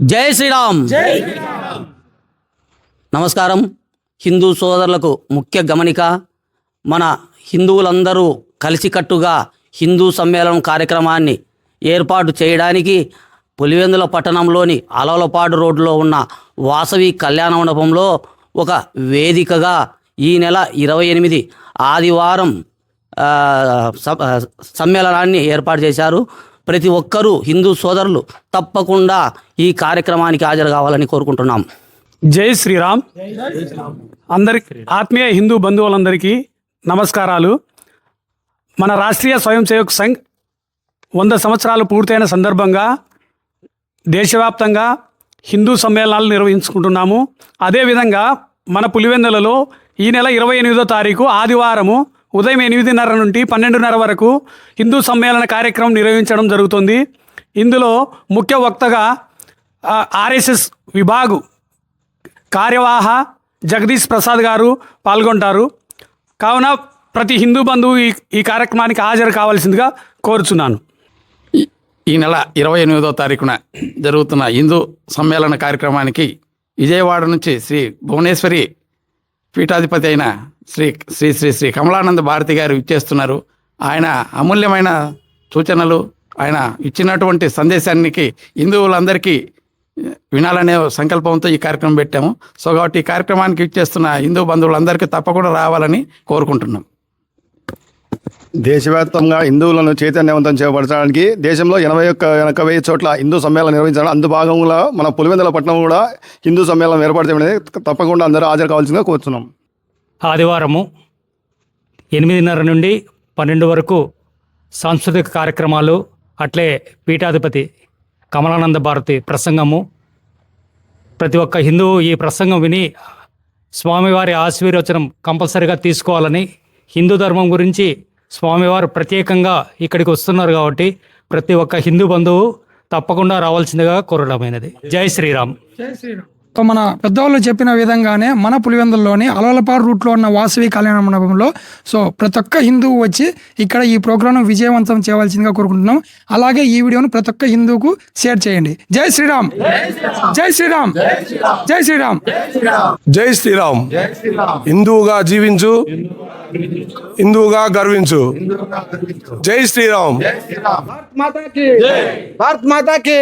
జై శ్రీరామ్. నమస్కారం. హిందూ సోదరులకు ముఖ్య గమనిక మన హిందువులందరూ కలిసికట్టుగా హిందూ సమ్మేళనం కార్యక్రమాన్ని ఏర్పాటు చేయడానికి పులివెందుల పట్టణంలోని అలవలపాడు రోడ్డులో ఉన్న వాసవి కళ్యాణ మండపంలో ఒక వేదికగా ఈ నెల ఇరవై ఎనిమిది ఆదివారం సమ్మేళనాన్ని ఏర్పాటు చేశారు. ప్రతి ఒక్కరూ హిందూ సోదరులు తప్పకుండా ఈ కార్యక్రమానికి హాజరు కావాలని కోరుకుంటున్నాం. జై శ్రీరామ్. అందరి ఆత్మీయ హిందూ బంధువులందరికీ నమస్కారాలు. మన రాష్ట్రీయ స్వయం సేవక్ సంఘ్ వంద సంవత్సరాలు పూర్తయిన సందర్భంగా దేశవ్యాప్తంగా హిందూ సమ్మేళనాలు నిర్వహించుకుంటున్నాము. అదేవిధంగా మన పులివెందులలో ఈ నెల ఇరవై ఎనిమిదో తారీఖు ఆదివారము ఉదయం ఎనిమిదిన్నర నుండి పన్నెండున్నర వరకు హిందూ సమ్మేళన కార్యక్రమం నిర్వహించడం జరుగుతుంది. ఇందులో ముఖ్య వక్తగా ఆర్ఎస్ఎస్ విభాగు కార్యవాహ జగదీష్ ప్రసాద్ గారు పాల్గొంటారు. కావున ప్రతి హిందూ బంధువు ఈ ఈ కార్యక్రమానికి హాజరు కావాల్సిందిగా కోరుచున్నాను. ఈ నెల ఇరవై ఎనిమిదో తారీఖున జరుగుతున్న హిందూ సమ్మేళన కార్యక్రమానికి విజయవాడ నుంచి శ్రీ భువనేశ్వరి పీఠాధిపతి అయిన శ్రీ శ్రీ శ్రీ శ్రీ కమలానంద భారతి గారు ఇచ్చేస్తున్నారు. ఆయన అమూల్యమైన సూచనలు ఆయన ఇచ్చినటువంటి సందేశానికి హిందువులందరికీ వినాలనే సంకల్పంతో ఈ కార్యక్రమం పెట్టాము. సో కాబట్టి ఈ కార్యక్రమానికి ఇచ్చేస్తున్న హిందూ బంధువులందరికీ తప్పకుండా రావాలని కోరుకుంటున్నాం. దేశవ్యాప్తంగా హిందువులను చైతన్యవంతం చేయబడటానికి దేశంలో ఎనభై ఒక్క ఎనక వెయ్యి చోట్ల హిందూ సమ్మేళనం నిర్వహించడం అందు భాగంగా మన పులివెందుల పట్టణం కూడా హిందూ సమ్మేళనం ఏర్పాటు తప్పకుండా అందరూ హాజరు కావాల్సిందిగా కోరుతున్నాం ఆదివారము ఎనిమిదిన్నర నుండి పన్నెండు వరకు సాంస్కృతిక కార్యక్రమాలు అట్లే పీఠాధిపతి కమలానంద భారతి ప్రసంగము. ప్రతి ఒక్క హిందువు ఈ ప్రసంగం విని స్వామివారి ఆశీర్వచనం కంపల్సరిగా తీసుకోవాలని హిందూ ధర్మం గురించి స్వామివారు ప్రత్యేకంగా ఇక్కడికి వస్తున్నారు కాబట్టి ప్రతి ఒక్క హిందూ బంధువు తప్పకుండా రావాల్సిందిగా కోరడమైనది. జై శ్రీరామ్. సో మన పెద్దవాళ్ళు చెప్పిన విధంగానే మన పులివెందుల్లోని అలవలపాడు రూట్లో ఉన్న వాసవి కళ్యాణ మండపంలో సో ప్రతి ఒక్క హిందువు వచ్చి ఇక్కడ ఈ ప్రోగ్రాంను విజయవంతం చేయవలసిందిగా కోరుకుంటున్నాం. అలాగే ఈ వీడియోను ప్రతి ఒక్క హిందువుకు షేర్ చేయండి. జై శ్రీరామ్! జై శ్రీరామ్! జై శ్రీరామ్! జై శ్రీరామ్! హిందువుగా జీవించు హిందువుగా గర్వించు. జై శ్రీరామ్! భారత్ మాతాకి భారత్ మాతాకి.